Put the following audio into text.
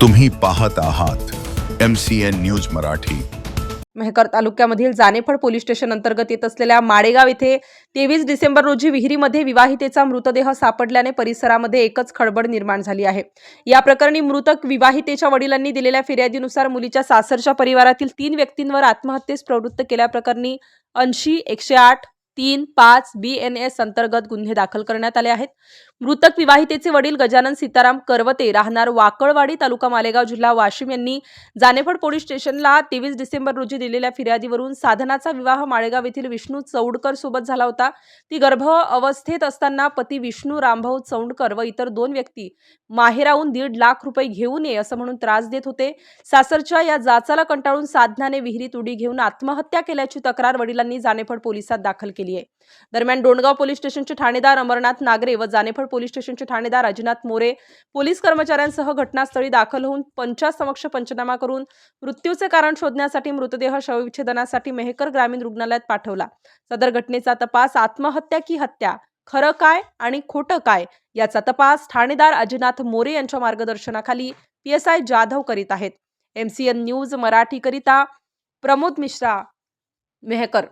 तुम्ही पाहत आहात M C N news Marathi. Mehkar तालुक्यामधील Janephal police station अंतर्गत येत असलेल्या माडेगाव येथे तेवीस डिसेंबर रोजी विहिरीमध्ये विवाहितेचा मृतदेह सापडल्याने परिसरामध्ये एकच खळबळ निर्माण झाली आहे. या प्रकरणी मृतक विवाहितेच्या वडिलांनी दिलेल्या फिर्यादीनुसार मुलीच्या सासरच्या परिवारातील तीन व्यक्तींवर आत्महत्येस प्रवृत्त केल्याप्रकरणी ऐंशी एकशे आठ तीन पाच बी एन एस अंतर्गत गुन्हे दाखल करण्यात आले आहेत. मृतक विवाहितेचे वडील गजानन सीताराम करवते राहणार वाकळवाडी तालुका मालेगाव जिल्हा वाशिम यांनी जानेफड पोलीस स्टेशनला तेवीस डिसेंबर रोजी दिलेल्या फिर्यादीवरून साधनाचा विवाह माळेगाव येथील विष्णू चौडकर सोबत झाला होता. ती गर्भ अवस्थेत असताना पती विष्णू रामभाऊ चौंडकर व इतर दोन व्यक्ती माहेराहून दीड लाख रुपये घेऊ नये असं म्हणून त्रास देत होते. सासरच्या या जाचाला कंटाळून साधनाने विहिरीत उडी घेऊन आत्महत्या केल्याची तक्रार वडिलांनी जानेफड पोलिसात दाखल केली. आहे. दरम्यान डोणगाव पोलीस स्टेशनचे ठाणेदार अमरनाथ नागरे व जानेफळ पोलीस स्टेशनचे ठाणेदार अजिनाथ मोरे पोलीस कर्मचाऱ्यांसह घटनास्थळी दाखल होऊन पंचासमक्ष पंचनामा करून मृत्यूचे कारण शोधण्यासाठी मृतदेह शवविच्छेदनासाठी मेहकर ग्रामीण रुग्णालयात पाठवला. सदर घटनेचा तपास आत्महत्या की हत्या खरं काय आणि खोटं काय याचा तपास ठाणेदार अजिनाथ मोरे यांच्या मार्गदर्शनाखाली पी एस आय जाधव करीत आहेत. एम सी एन न्यूज मराठीकरिता प्रमोद मिश्रा मेहकर.